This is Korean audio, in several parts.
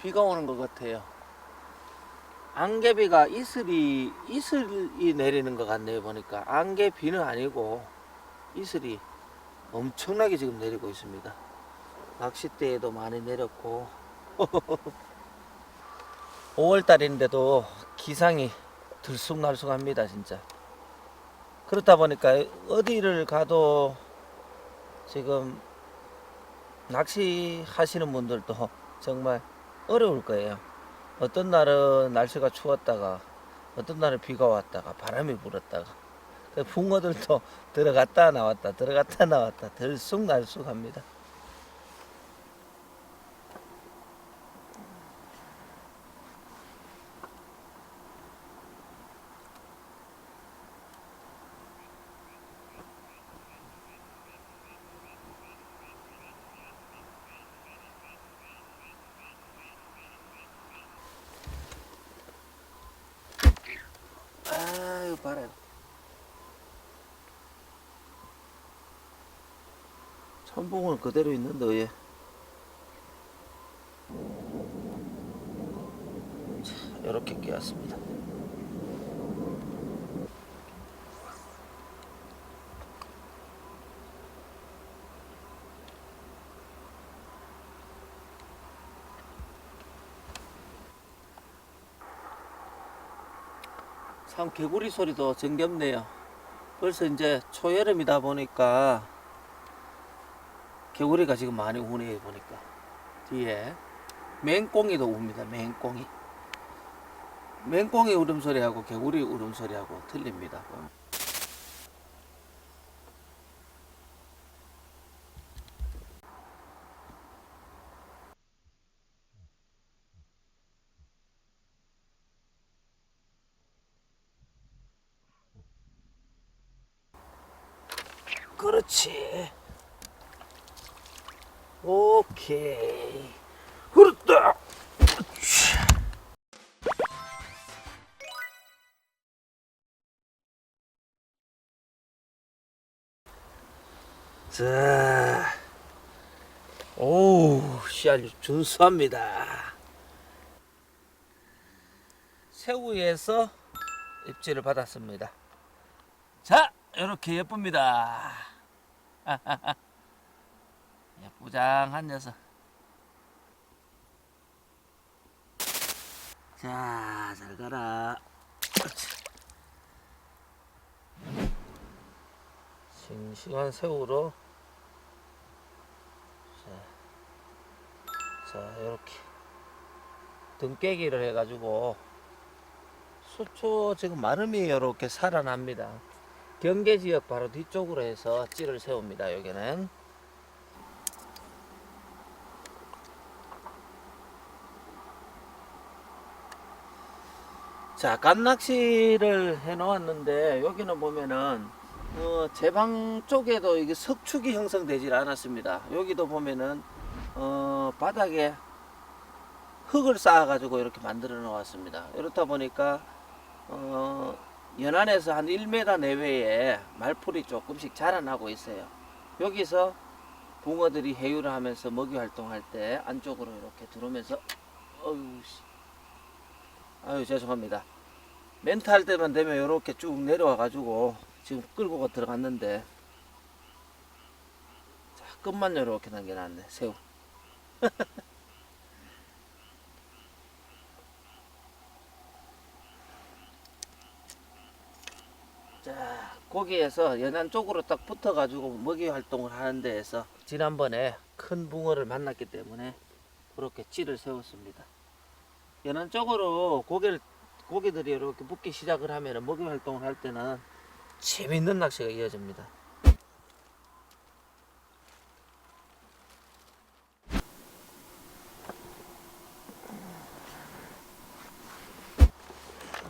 비가 오는 것 같아요. 안개비가 이슬이 이슬이 내리는 것 같네요 보니까 안개 비는 아니고 이슬이 엄청나게 지금 내리고 있습니다. 낚싯대에도 많이 내렸고 5월 달인데도 기상이 들쑥날쑥합니다 진짜. 그렇다 보니까 어디를 가도 지금 낚시 하시는 분들도 정말 어려울 거예요. 어떤 날은 날씨가 추웠다가 어떤 날은 비가 왔다가 바람이 불었다가 그 붕어들도 들어갔다 나왔다 들어갔다 나왔다 들쑥날쑥합니다. 아유 봐라. 천봉은 그대로 있는데 왜? 자, 이렇게 끼웠습니다. 참 개구리 소리도 정겹네요. 벌써 이제 초여름이다 보니까 개구리가 지금 많이 우네요 보니까 뒤에 맹꽁이도 웁니다. 맹꽁이. 맹꽁이 울음소리하고 개구리 울음소리하고 틀립니다. 그렇지. 오케이. 그렇다. 자, 오, 씨알 준수합니다. 새우에서 입질을 받았습니다. 자, 이렇게 예쁩니다. 예쁘장한 녀석. 자, 잘 가라. 싱싱한 새우로. 자, 자, 이렇게 등깨기를 해가지고 수초 지금 마름이 이렇게 살아납니다. 경계 지역 바로 뒤쪽으로 해서 찌를 세웁니다. 여기는. 자, 갓낚시를 해 놓았는데 여기는 보면은 어, 제방 쪽에도 이게 석축이 형성되질 않았습니다. 여기도 보면은 어, 바닥에 흙을 쌓아 가지고 이렇게 만들어 놓았습니다. 이렇다 보니까 어, 연안에서 한 1m 내외에 말풀이 조금씩 자라나고 있어요. 여기서 붕어들이 해유를 하면서 먹이 활동할 때 안쪽으로 이렇게 들어오면서 어유 씨. 아유 죄송합니다. 멘트 할 때만 되면 이렇게 쭉 내려와 가지고 지금 끌고 들어갔는데 자, 끝만 이렇게 남겨놨네 새우. 자, 거기에서 연안 쪽으로 딱 붙어 가지고 먹이 활동을 하는 데에서 지난번에 큰 붕어를 만났기 때문에 그렇게 찌를 세웠습니다. 연안 쪽으로 고개를, 고개들이 이렇게 붙기 시작을 하면 먹이 활동을 할 때는 재밌는 낚시가 이어집니다.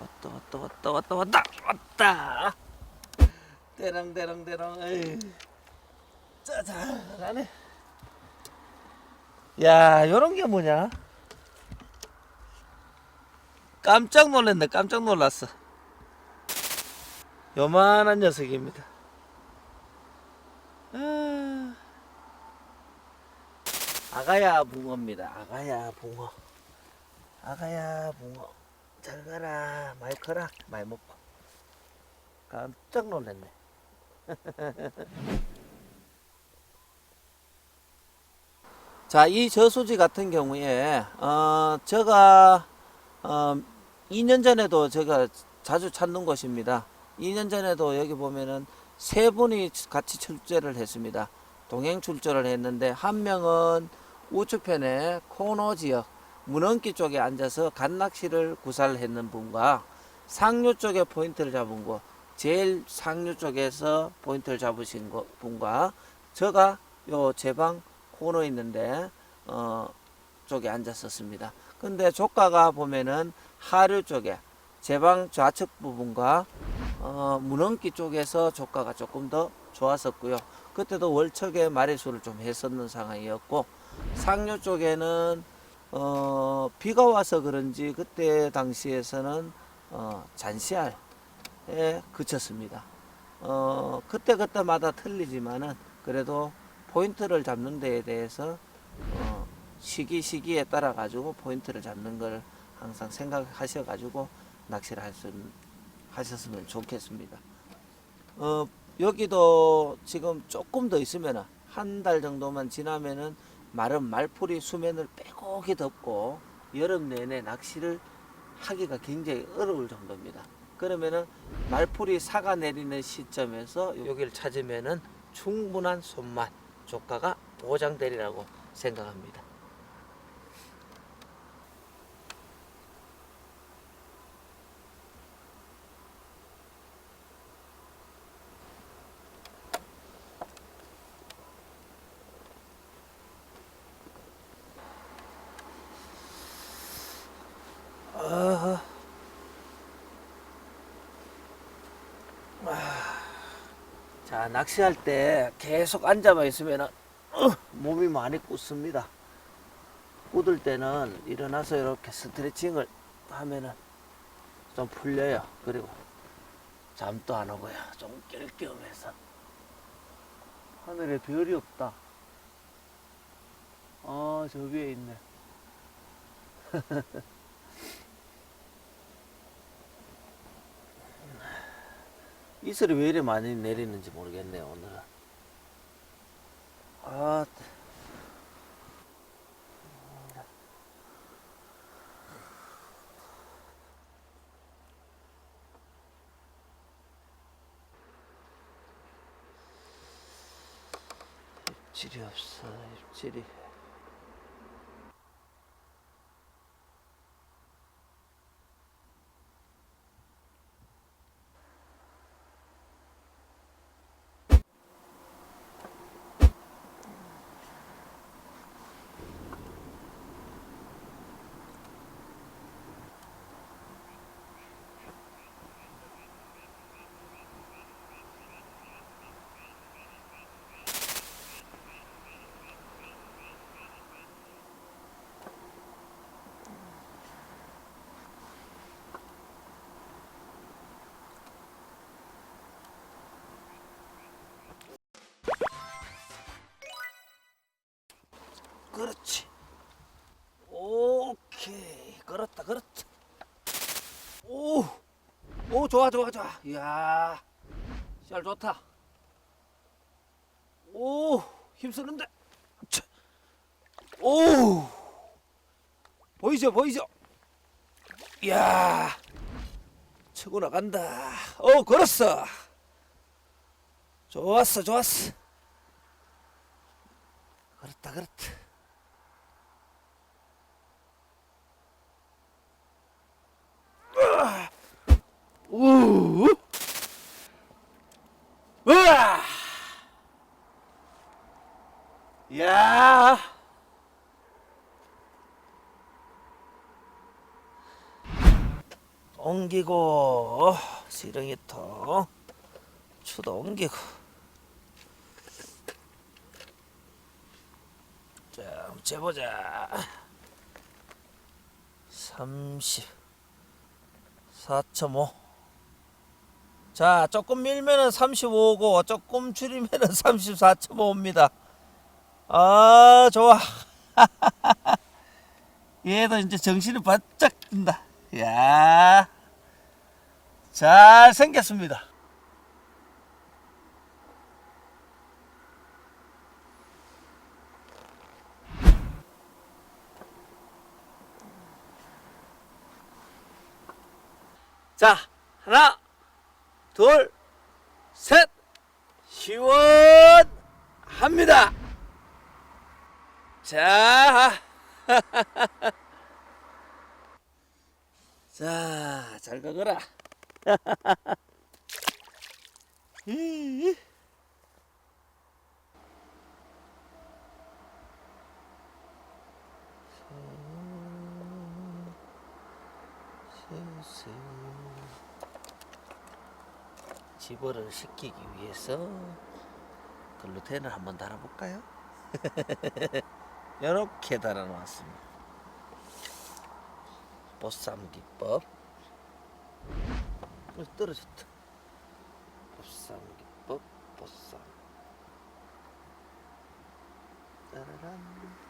왔다 왔다 왔다 왔다 왔다 왔다 대랑 대랑 에이. 짜잔하네. 야, 요런 게 뭐냐? 깜짝 놀랐네, 깜짝 놀랐어. 요만한 녀석입니다. 아, 아가야 붕어입니다. 아가야 붕어. 아가야 붕어. 잘 가라. 많이 커라. 많이 먹고. 깜짝 놀랐네. 자, 이 저수지 같은 경우에, 어, 제가, 어, 2년 전에도 제가 자주 찾는 곳입니다. 2년 전에도 여기 보면은 세 분이 같이 출제를 했습니다. 동행 출제를 했는데, 한 명은 우측편에 코너 지역, 문헌기 쪽에 앉아서 갓낚시를 구사를 했는 분과 상류 쪽에 포인트를 잡은 거, 제일 상류 쪽에서 포인트를 잡으신 거, 분과 제가 요 제방 코너 있는데 어 쪽에 앉았었습니다. 근데 조가가 보면은 하류 쪽에 제방 좌측 부분과 어 문헌기 쪽에서 조가가 조금 더 좋았었고요. 그때도 월척에 마리수를 좀 했었는 상황이었고 상류 쪽에는 어 비가 와서 그런지 그때 당시에서는 어 잔시알에 그쳤습니다. 어 그때 그때마다 틀리지만은 그래도 포인트를 잡는 데에 대해서 어, 시기 시기에 따라 가지고 포인트를 잡는 걸 항상 생각하셔 가지고 낚시를 할 수, 하셨으면 좋겠습니다. 어, 여기도 지금 조금 더 있으면 한 달 정도만 지나면은 마른 말풀이 수면을 빼곡히 덮고 여름 내내 낚시를 하기가 굉장히 어려울 정도입니다. 그러면은 말풀이 사가 내리는 시점에서 여기를 찾으면은 충분한 손맛 조가가 보장되리라고 생각합니다. 자 낚시할 때 계속 앉아만 있으면 몸이 많이 굳습니다. 굳을 때는 일어나서 이렇게 스트레칭을 하면은 좀 풀려요. 그리고 잠도 안 오고요. 좀 깰겸해서 하늘에 별이 없다. 아, 저 위에 있네. 이슬이 왜 이리 많이 내리는지 모르겠네요, 오늘은. 아, 입질이 없어, 입질이. 그렇지. 오케이. 걸었다, 걸었다. 오, 오, 좋아, 좋아, 좋아. 이야, 잘 좋다. 오, 힘쓰는데. 차. 오, 보이죠, 보이죠. 이야, 치고 나간다. 오, 걸었어. 좋았어, 좋았어. 그렇다, 그렇다. 우. 우와. 야. 옮기고 시렁이 통 추도 옮기고 한번 재보자. 30 4.5 자, 조금 밀면은 35고 조금 줄이면은 34.5입니다. 아, 좋아. 얘도 이제 정신이 바짝 든다. 야. 잘 생겼습니다. 자, 하나, 둘, 셋, 시원합니다. 자, 자, 잘 가거라. 집어를 시키기 위해서 글루텐을 한번 달아볼까요? 이렇게 달아놓았습니다. 보쌈 기법 어, 떨어졌다. 보쌈 기법 보쌈 따라란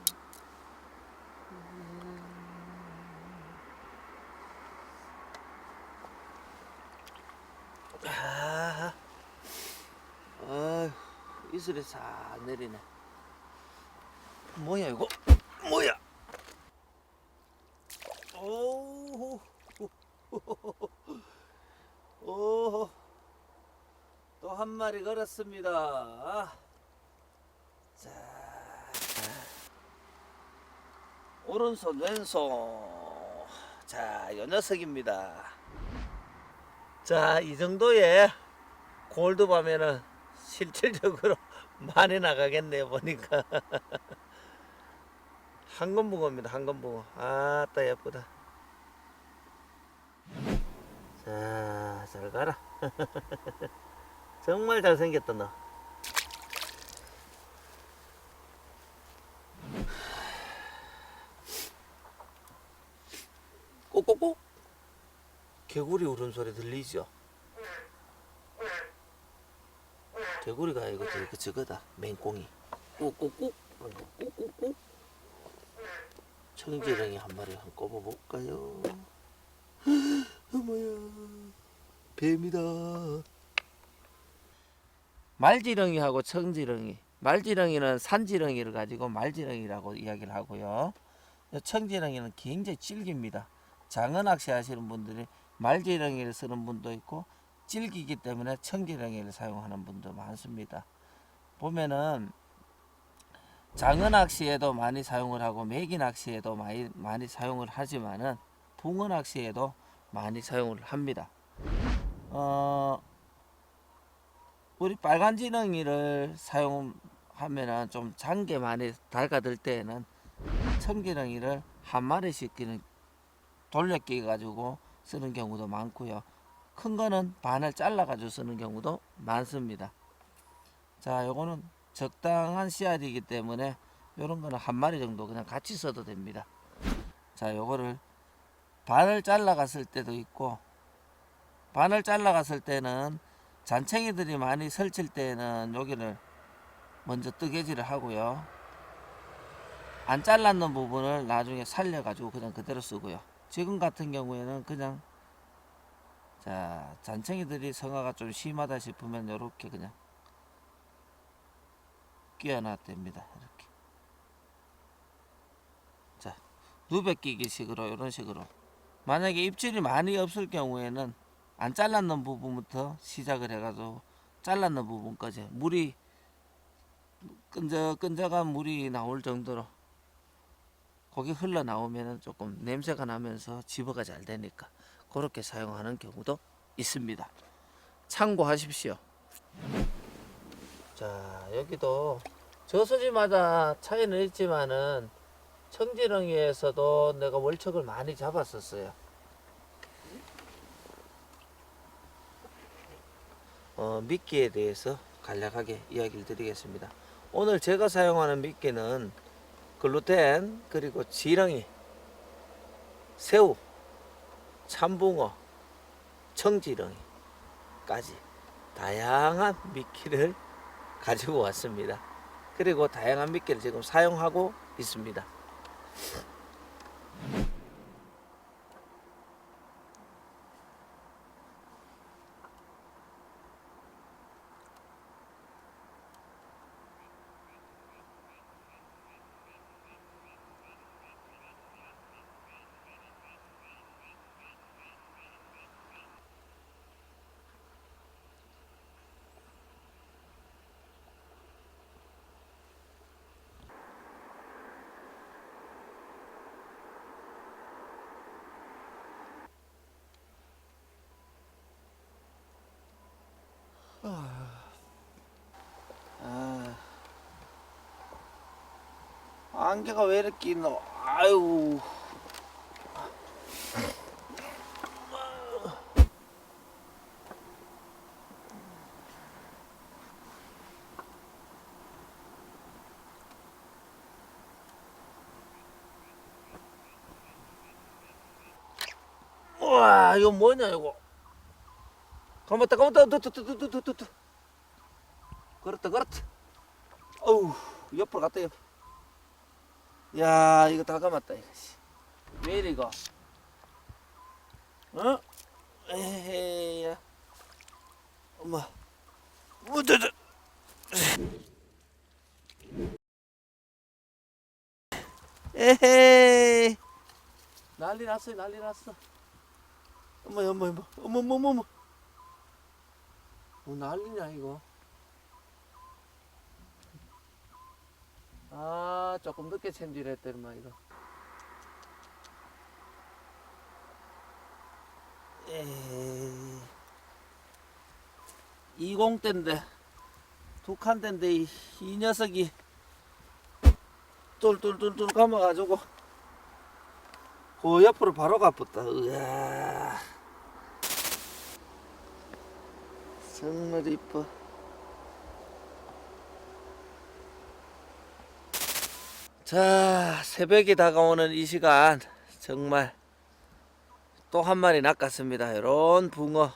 아, 아휴, 이슬이 싹 내리네. 뭐야 이거? 뭐야? 오, 오, 또 한 마리 걸었습니다. 자, 오른손 왼손. 자, 요 녀석입니다. 자, 이 정도의 골드밤에는 실질적으로 많이 나가겠네요, 보니까. 한건붕어입니다, 한건붕어. 아 따, 예쁘다. 자, 잘 가라. 정말 잘생겼다, 너. 꼭꼭꼭. 개구리 울음소리 들리죠? 개구리가 이거 저거 저거다 맹꽁이. 꾹꾹꾹. 청지렁이 한 마리 한 꼽아볼까요? 어머야 뱀이다. 말지렁이하고 청지렁이. 말지렁이는 산지렁이를 가지고 말지렁이라고 이야기를 하고요. 청지렁이는 굉장히 질깁니다. 장어 낚시 하시는 분들이 말지렁이를 쓰는 분도 있고 질기기 때문에 청지렁이를 사용하는 분도 많습니다. 보면은 장어 낚시에도 많이 사용을 하고 메기 낚시에도 많이 많이 사용을 하지만은 붕어 낚시에도 많이 사용을 합니다. 어 우리 빨간 지렁이를 사용하면은 좀 장게 많이 닳아들 때에는 청지렁이를 한 마리씩 돌려끼 가지고 쓰는 경우도 많고요. 큰 거는 반을 잘라 가지고 쓰는 경우도 많습니다. 자, 요거는 적당한 씨알이기 때문에 요런 거는 한 마리 정도 그냥 같이 써도 됩니다. 자, 요거를 반을 잘라 갔을 때도 있고 반을 잘라 갔을 때는 잔챙이들이 많이 설칠 때는 여기를 먼저 뜨개질을 하고요. 안 잘랐는 부분을 나중에 살려 가지고 그냥 그대로 쓰고요. 지금 같은 경우에는 그냥 자 잔챙이들이 성화가 좀 심하다 싶으면 이렇게 그냥 끼워놔 됩니다 이렇게. 자 누베 끼기 식으로 이런 식으로. 만약에 입질이 많이 없을 경우에는 안 잘랐는 부분부터 시작을 해가지고 잘랐는 부분까지 물이 끈적끈적한 물이 나올 정도로 거기 흘러나오면 조금 냄새가 나면서 집어가 잘 되니까 그렇게 사용하는 경우도 있습니다. 참고하십시오. 자 여기도 저수지마다 차이는 있지만은 청지렁이에서도 내가 월척을 많이 잡았었어요. 어, 미끼에 대해서 간략하게 이야기를 드리겠습니다. 오늘 제가 사용하는 미끼는 글루텐 그리고 지렁이 새우 참붕어 청지렁이까지 다양한 미끼를 가지고 왔습니다. 그리고 다양한 미끼를 지금 사용하고 있습니다. 아, 안개가 왜 이렇게 있노? 아유. 와, 이거 뭐냐 이거? 가만다, 가만다, 두두두두두두. 그렇다, 그렇다. 어우, 옆으로 갔다 옆. 야, 이거 다 감았다 이거. 씨. 왜 이래 이거? 어? 에헤야. 엄마. 우드드. 에헤이. 난리 났어요, 난리 났어. 어머, 어머, 어머, 어머, 어머, 어머. 뭐 난리냐 이거? 아, 조금 늦게 챔질했더니만 이거. 에이. 20대인데 두 칸대인데 이, 이 녀석이 똘똘똘똘 감아가지고 그 옆으로 바로 가붙다. 으아. 정말 이뻐. 자, 새벽이 다가오는 이 시간 정말 또 한 마리 낚았습니다. 이런 붕어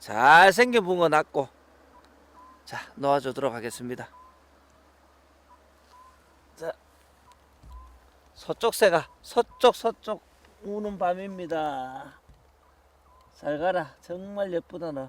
잘생긴 붕어 낚고 자 놓아주도록 하겠습니다. 자, 서쪽 새가 서쪽 서쪽 우는 밤입니다. 잘 가라. 정말 예쁘다 너.